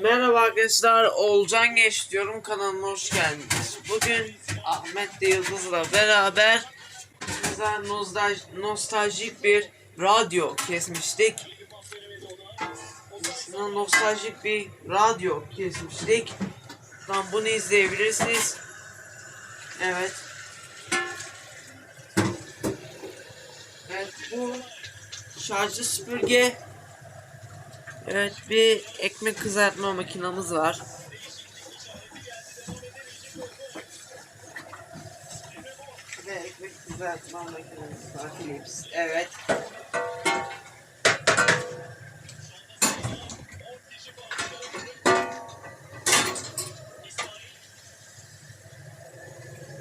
Merhaba arkadaşlar, Olcan Geç diyorum kanalıma hoş geldiniz. Bugün Ahmet de Yıldız'la beraber size nostal- nostaljik bir radyo kesmiştik. Size nostaljik bir radyo kesmiştik. Tam bunu izleyebilirsiniz. Evet. Evet bu şarjlı süpürge Evet bir ekmek kızartma makinamız var. Ve ekmek kızartma makinamız var Philips. Evet.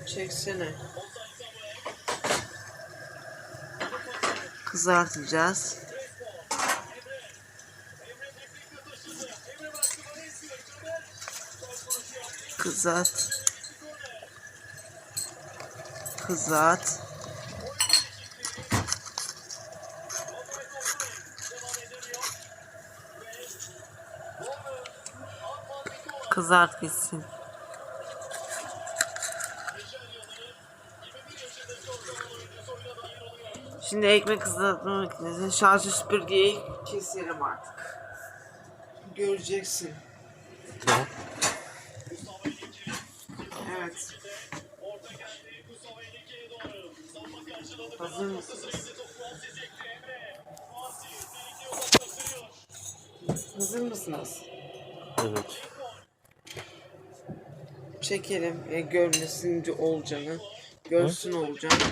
Çeksene. Kızartacağız. Kızart. Kızart. Kızart gitsin. Şimdi ekmek kızartma makinesini şarjı süpürgeyi keselim artık. Göreceksin. Evet. Hazır mısınız? Hazır mısınız? Evet. Çekelim e, görmesin olacağını. Görsün olacağını.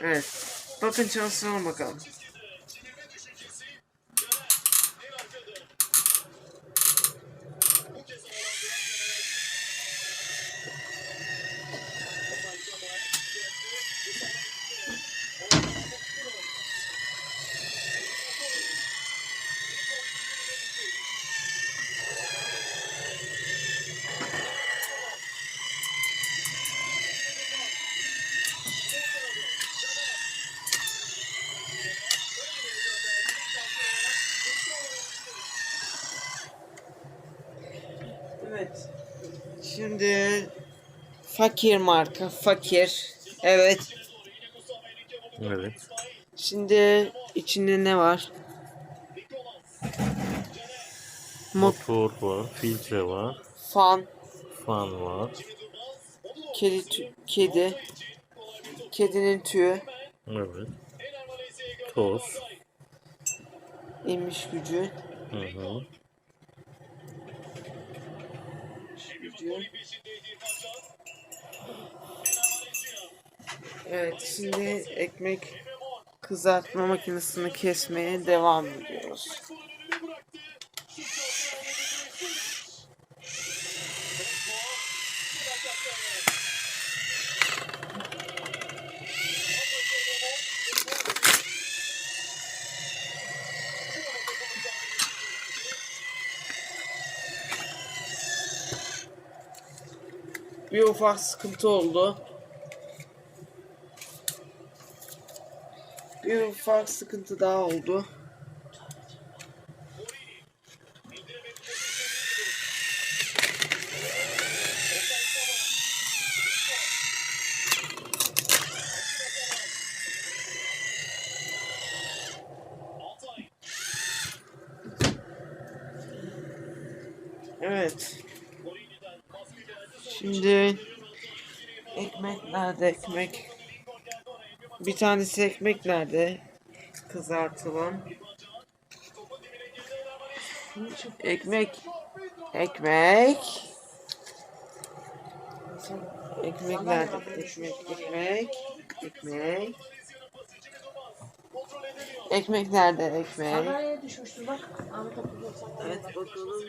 Evet. Bakın çalıştıralım bakalım. Evet. Şimdi fakir marka fakir. Evet. Evet. Şimdi içinde ne var? Mot Motor var, filtre var, fan, fan var. kedi tü- kedi. Kedinin tüyü, Evet. Toz. emiş gücü, Hı hı. Gücü. Evet, şimdi ekmek kızartma makinesini kesmeye devam ediyoruz. Bir ufak sıkıntı oldu. Bir ufak sıkıntı daha oldu. Evet. Şimdi ekmek nerede ekmek? Bir tanesi ekmek nerede? Kızartılan. Ekmek. Ekmek. Ekmek nerede? Ekmek, ekmek. Ekmek. Ekmek nerede ekmek? Sanayiye düşmüştü bak. Evet bakalım.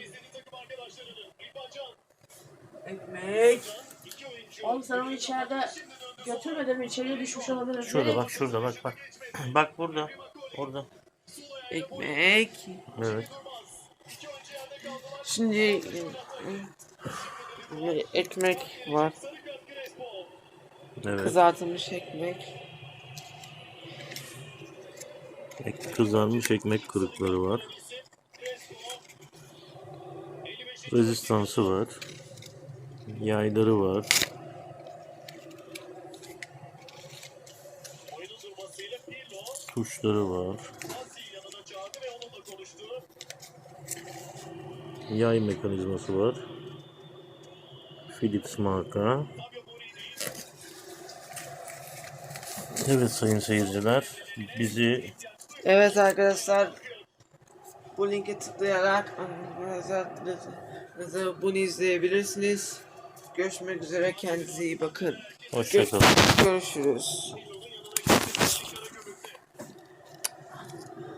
Ekmek. Oğlum sen onu içeride götürmedin mi? İçeriye düşmüş olabilir. Şurada bak, şurada bak bak. Bak burada. Orada. Ekmek. Evet. Şimdi e, ekmek var. Evet. Kızartılmış ekmek. Ek- Kızarmış ekmek kırıkları var. Rezistansı var. Yayları var. Tuşları var. Yay mekanizması var. Philips marka. Evet sayın seyirciler, bizi Evet arkadaşlar bu linke tıklayarak bunu izleyebilirsiniz. Görüşmek üzere kendinize iyi bakın. hoşçakalın. Görüşürüz.